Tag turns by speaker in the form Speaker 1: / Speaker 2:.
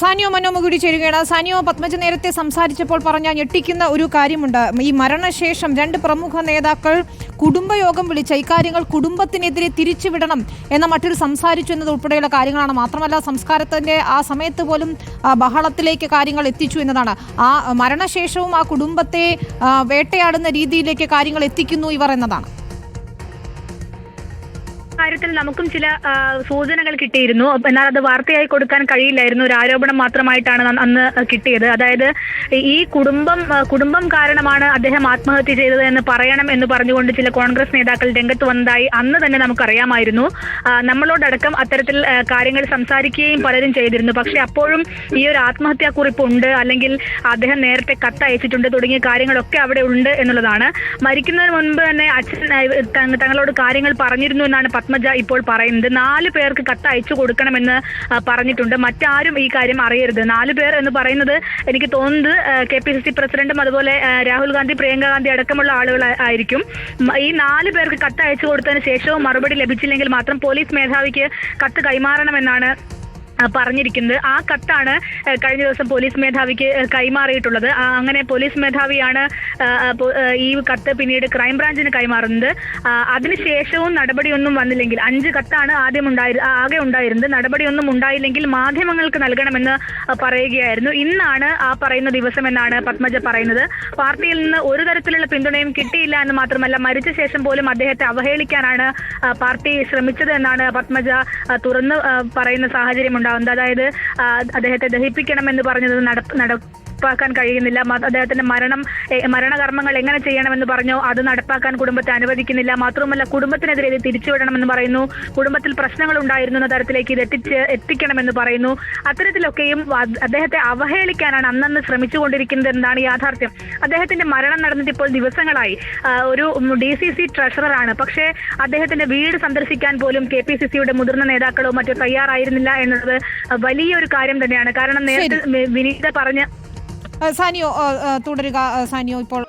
Speaker 1: സാനിയോ മനോമ കൂടി ചേരുകയാണ്. സാനിയോ പത്മജ നേരത്തെ സംസാരിച്ചപ്പോൾ പറഞ്ഞ ഞെട്ടിക്കുന്ന ഒരു കാര്യമുണ്ട്. ഈ മരണശേഷം രണ്ട് പ്രമുഖ നേതാക്കൾ കുടുംബയോഗം വിളിച്ച ഇക്കാര്യങ്ങൾ കുടുംബത്തിനെതിരെ തിരിച്ചുവിടണം എന്ന മട്ടിൽ സംസാരിച്ചു എന്നത് ഉൾപ്പെടെയുള്ള കാര്യങ്ങളാണ്. മാത്രമല്ല സംസ്കാരത്തിന്റെ ആ സമയത്ത് പോലും ബഹളത്തിലേക്ക് കാര്യങ്ങൾ എത്തിച്ചു എന്നതാണ്. ആ മരണശേഷവും ആ കുടുംബത്തെ വേട്ടയാടുന്ന രീതിയിലേക്ക് കാര്യങ്ങൾ എത്തിക്കുന്നു ഇവർ എന്നതാണ്.
Speaker 2: കാര്യത്തിൽ നമുക്കും ചില സൂചനകൾ കിട്ടിയിരുന്നു. എന്നാൽ അത് വാർത്തയായി കൊടുക്കാൻ കഴിയില്ലായിരുന്നു. ഒരു ആരോപണം മാത്രമായിട്ടാണ് അന്ന് കിട്ടിയത്. അതായത് ഈ കുടുംബം കുടുംബം കാരണമാണ് അദ്ദേഹം ആത്മഹത്യ ചെയ്തത് എന്ന് പറയണം എന്ന് പറഞ്ഞുകൊണ്ട് ചില കോൺഗ്രസ് നേതാക്കൾ രംഗത്ത് വന്നതായി അന്ന് തന്നെ നമുക്കറിയാമായിരുന്നു. നമ്മളോടക്കം അത്തരത്തിൽ കാര്യങ്ങൾ സംസാരിക്കുകയും പലരും ചെയ്തിരുന്നു. പക്ഷെ അപ്പോഴും ഈ ഒരു ആത്മഹത്യാ കുറിപ്പ് ഉണ്ട്. അല്ലെങ്കിൽ അദ്ദേഹം നേരത്തെ കത്ത് അയച്ചിട്ടുണ്ട്. തുടങ്ങിയ കാര്യങ്ങളൊക്കെ അവിടെ ഉണ്ട് എന്നുള്ളതാണ്. മരിക്കുന്നതിന് മുൻപ് തന്നെ അച്ഛൻ തങ്ങളോട് കാര്യങ്ങൾ പറഞ്ഞിരുന്നു എന്നാണ് പത്മജ ഇപ്പോൾ പറയുന്നത് നാല് പേർക്ക് കത്ത് അയച്ചു കൊടുക്കണമെന്ന് പറഞ്ഞിട്ടുണ്ട്. മറ്റാരും ഈ കാര്യം അറിയരുത്. നാല് പേർ എന്ന് പറയുന്നത് എനിക്ക് തോന്നുന്നത് കെ പി സി സി പ്രസിഡന്റും അതുപോലെ രാഹുൽ ഗാന്ധി പ്രിയങ്ക ഗാന്ധി അടക്കമുള്ള ആളുകൾ ആയിരിക്കും. ഈ നാല് പേർക്ക് കത്ത് അയച്ചു കൊടുത്തതിന് ശേഷവും മറുപടി ലഭിച്ചില്ലെങ്കിൽ മാത്രം പോലീസ് മേധാവിക്ക് കത്ത് കൈമാറണമെന്നാണ് പറഞ്ഞിരിക്കുന്നത്. ആ കത്താണ് കഴിഞ്ഞ ദിവസം പോലീസ് മേധാവിക്ക് കൈമാറിയിട്ടുള്ളത്. അങ്ങനെ പോലീസ് മേധാവിയാണ് ഈ കത്ത് പിന്നീട് ക്രൈംബ്രാഞ്ചിന് കൈമാറുന്നത്. അതിനുശേഷവും നടപടിയൊന്നും വന്നില്ലെങ്കിൽ അഞ്ച് കത്താണ് ആദ്യം ഉണ്ടായി ആകെ ഉണ്ടായിരുന്നത്. നടപടിയൊന്നും ഉണ്ടായില്ലെങ്കിൽ മാധ്യമങ്ങൾക്ക് നൽകണമെന്ന് പറയുകയായിരുന്നു. ഇന്നാണ് ആ പറയുന്ന ദിവസം എന്നാണ് പത്മജ പറയുന്നത്. പാർട്ടിയിൽ നിന്ന് ഒരു തരത്തിലുള്ള പിന്തുണയും കിട്ടിയില്ല എന്ന് മാത്രമല്ല മരിച്ച ശേഷം പോലും അദ്ദേഹത്തെ അവഹേളിക്കാനാണ് പാർട്ടി ശ്രമിച്ചത് എന്നാണ് പത്മജ തുറന്ന് പറയുന്ന സാഹചര്യം ഉണ്ടാകുന്നത് അതായത് അദ്ദേഹത്തെ ദഹിപ്പിക്കണമെന്ന് പറഞ്ഞത് നടപ്പ് നടപ്പാക്കാൻ കഴിയുന്നില്ല. അദ്ദേഹത്തിന്റെ മരണം മരണകർമ്മങ്ങൾ എങ്ങനെ ചെയ്യണമെന്ന് പറഞ്ഞു. അത് നടപ്പാക്കാൻ കുടുംബത്തെ അനുവദിക്കുന്നില്ല. മാത്രവുമല്ല കുടുംബത്തിനെതിരെ ഇത് തിരിച്ചുവിടണമെന്ന് പറയുന്നു. കുടുംബത്തിൽ പ്രശ്നങ്ങൾ ഉണ്ടായിരുന്നു എന്ന തരത്തിലേക്ക് ഇത് എത്തിച്ച് എത്തിക്കണമെന്ന് പറയുന്നു. അത്തരത്തിലൊക്കെയും അദ്ദേഹത്തെ അവഹേളിക്കാനാണ് അന്നന്ന് ശ്രമിച്ചുകൊണ്ടിരിക്കുന്നത് എന്നാണ് യാഥാർത്ഥ്യം. അദ്ദേഹത്തിന്റെ മരണം നടന്നിട്ട് ഇപ്പോൾ ദിവസങ്ങളായി. ഒരു ഡി സി സി ട്രഷററാണ്. പക്ഷേ അദ്ദേഹത്തിന്റെ വീട് സന്ദർശിക്കാൻ പോലും കെ പി സി സിയുടെ മുതിർന്ന നേതാക്കളോ മറ്റോ തയ്യാറായിരുന്നില്ല എന്നുള്ളത് വലിയൊരു കാര്യം തന്നെയാണ്. കാരണം നേരത്തെ വിനീത പറഞ്ഞ
Speaker 1: സാനിയോ തുടരുക. സാനിയോ ഇപ്പോൾ